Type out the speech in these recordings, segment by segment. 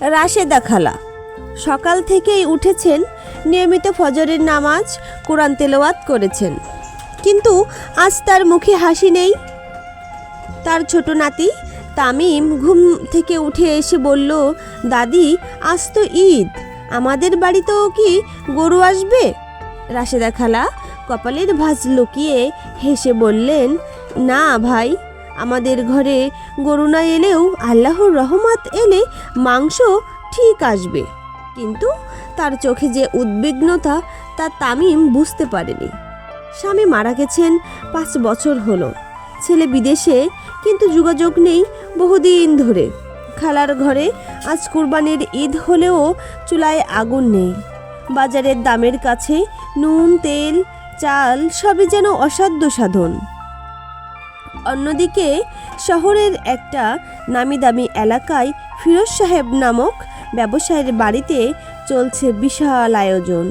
রাশেদা খালা। সকাল থেকেই উঠেছেন, নিয়মিত ফজরের নামাজ, কোরআন তেলাওয়াত করেছেন। কিন্তু আজ তার মুখে হাসি নেই। তার ছোট নাতি তামিম ঘুম থেকে উঠে এসে বলল, দাদি, আজ তো ঈদ, আমাদের বাড়িতেও কি গরু আসবে? রাশেদা খালা কপালের ভাঁজ লুকিয়ে হেসে বললেন, না ভাই আমাদের ঘরে গরু না এলেও আল্লাহর রহমত এলে মাংস ঠিক আসবে। কিন্তু তার চোখে যে উদ্বিগ্নতা, তা তামিম বুঝতে পারেনি। স্বামী মারা গেছেন পাঁচ বছর হলো। ছেলে বিদেশে, কিন্তু যোগাযোগ নেই বহুদিন ধরে। খালার ঘরে আজ কুরবানির ঈদ হলেও চুলায় আগুন নেই। বাজারের দামের কাছে নুন, তেল, চাল সবই যেন অসাধ্য সাধন। অন্যদিকে শহরের একটা নামি দামি এলাকায় ফিরোজ সাহেব নামক ব্যবসায়ীর বাড়িতে চলছে বিশাল আয়োজন।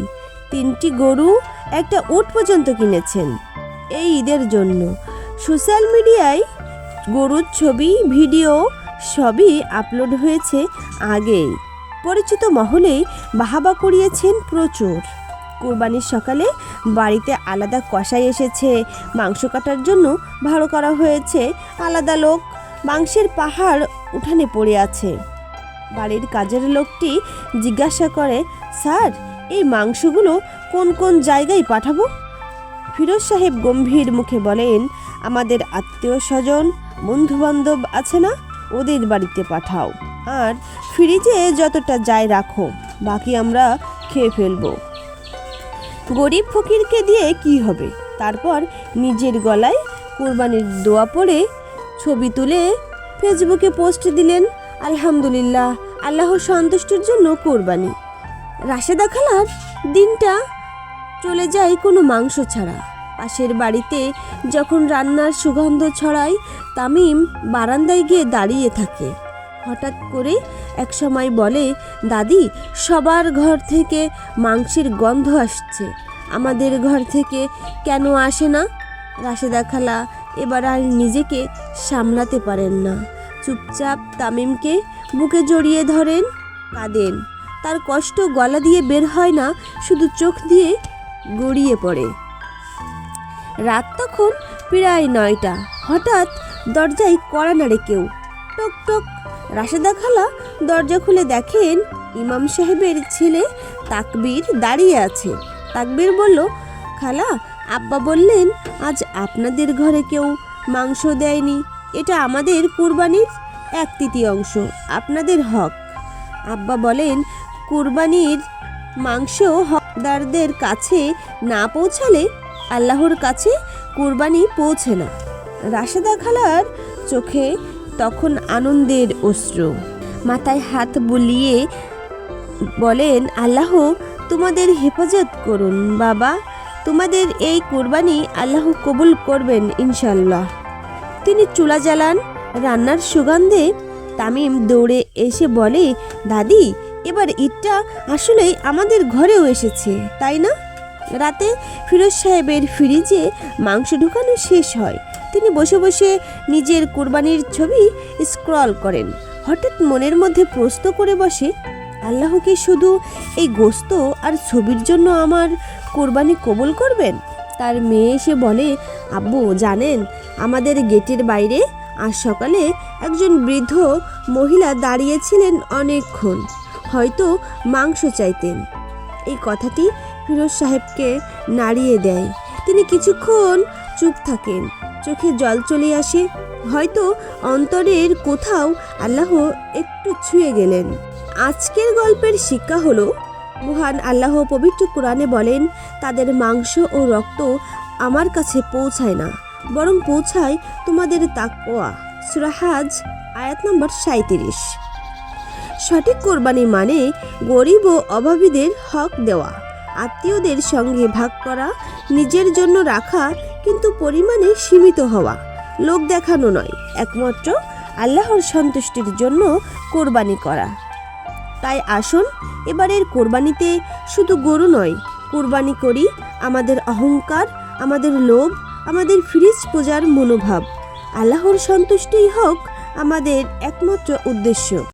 তিনটি গরু, একটা উট পর্যন্ত কিনেছেন এই ঈদের জন্য। সোশ্যাল মিডিয়ায় গরুর ছবি, ভিডিও সবই আপলোড হয়েছে আগেই। পরিচিত মহলে বাহাবা কুড়িয়েছেন প্রচুর। কোরবানির সকালে বাড়িতে আলাদা কষাই এসেছে। মাংস কাটার জন্য ভাড়া করা হয়েছে। আলাদা লোক মাংসের পাহাড় উঠানে পড়ে আছে। বাড়ির কাজের লোকটি জিজ্ঞাসা করে, স্যার, এই মাংসগুলো কোন কোন জায়গায় পাঠাবো? ফিরোজ সাহেব গম্ভীর মুখে বলেন, আমাদের আত্মীয় স্বজন বন্ধু বান্ধব আছে না? ওদের বাড়িতে পাঠাও। আর ফ্রিজে যতটা যায় রাখো। বাকি আমরা খেয়ে ফেলব। গরিব ফকিরকে দিয়ে কি হবে? তারপর নিজের গলায় কোরবানির দোয়া পড়ে ছবি তুলে ফেসবুকে পোস্ট দিলেন, আলহামদুলিল্লাহ, আল্লাহর সন্তুষ্টির জন্য কোরবানি। রাশেদা খালার দিনটা চলে যায় কোনো মাংস ছাড়া। পাশের বাড়িতে যখন রান্নার সুগন্ধ ছড়ায়, তামিম বারান্দায় গিয়ে দাঁড়িয়ে থাকে। হঠাৎ করে এক সময় বলে, দাদি, সবার ঘর থেকে মাংসের গন্ধ আসছে। আমাদের ঘর থেকে কেন আসে না? রাশেদা খালা, এবার আর নিজেকে সামলাতে পারেন না। চুপচাপ তামিমকে বুকে জড়িয়ে ধরেন, কাঁদেন। তার কষ্ট গলা দিয়ে বের হয় না, শুধু চোখ দিয়ে গড়িয়ে পড়ে। রাত তখন প্রায় নয়টা। হঠাৎ দরজায় কড়া নাড়ে কেউ। টক টক। রাশেদা খালা দরজা খুলে দেখেন ইমাম সাহেবের ছেলে তাকবীর দাঁড়িয়ে আছে। তাকবীর বলল, খালা, আব্বা বললেন, আজ আপনাদের ঘরে কেউ মাংস দেয়নি। এটা আমাদের কুরবানির এক তৃতীয়াংশ আপনাদের হক। আব্বা বলেন, কুরবানির মাংস হকদারদের কাছে না পৌঁছালে আল্লাহর কাছে কুরবানি পৌঁছে না। রাশেদা খালার চোখে তখন আনন্দের অশ্রু। মাথায় হাত বুলিয়ে বলেন, আল্লাহ তোমাদের হেফাজত করুন, বাবা। তোমাদের এই কোরবানি আল্লাহ কবুল করবেন ইনশাল্লাহ তিনি চুলা জ্বালান, রান্নার সুগন্ধে তামিম দৌড়ে এসে বলে, দাদি, এবার ঈদটা আসলেই আমাদের ঘরেও এসেছে, তাই না? রাতে ফিরোজ সাহেবের ফ্রিজে মাংস ঢুকানো শেষ হয়। তিনি বসে বসে নিজের কোরবানির ছবি স্ক্রল করেন। হঠাৎ মনের মধ্যে প্রশ্ন করে বসে আল্লাহকে শুধু এই গোস্ত আর ছবির জন্য আমার কোরবানি কবুল করবেন? তার মেয়ে এসে বলে, আব্বু, জানেন, আমাদের গেটের বাইরে আজ সকালে একজন বৃদ্ধ মহিলা দাঁড়িয়েছিলেন অনেকক্ষণ, হয়তো মাংস চাইতেন। এই কথাটি ফিরোজ সাহেবকে নাড়িয়ে দেয়। তিনি কিছুক্ষণ চুপ থাকেন। চোখে জল চলে আসে, হয়তো অন্তরের কোথাও আল্লাহ একটু ছুঁয়ে গেলেন। আজকের গল্পের শিক্ষা হলো, মহান আল্লাহ পবিত্র কোরআনে বলেন, তাদের মাংস ও রক্ত আমার কাছে পৌঁছায় না, বরং পৌঁছায় তোমাদের তাকওয়া। সুরাহাজ আয়াত নম্বর সাঁত্রিশ সঠিক কোরবানি মানে গরিব ও অভাবীদের হক দেওয়া, আত্মীয়দের সঙ্গে ভাগ করা, নিজের জন্য রাখা, কিন্তু পরিমাণে সীমিত হওয়া, লোক দেখানো নয়, একমাত্র আল্লাহর সন্তুষ্টির জন্য কোরবানি করা। তাই আসুন, এবারের কোরবানিতে শুধু গরু নয়, কোরবানি করি আমাদের অহংকার, আমাদের লোভ, আমাদের ফ্রিজ পূজার মনোভাব। আল্লাহর সন্তুষ্টিই হোক আমাদের একমাত্র উদ্দেশ্য।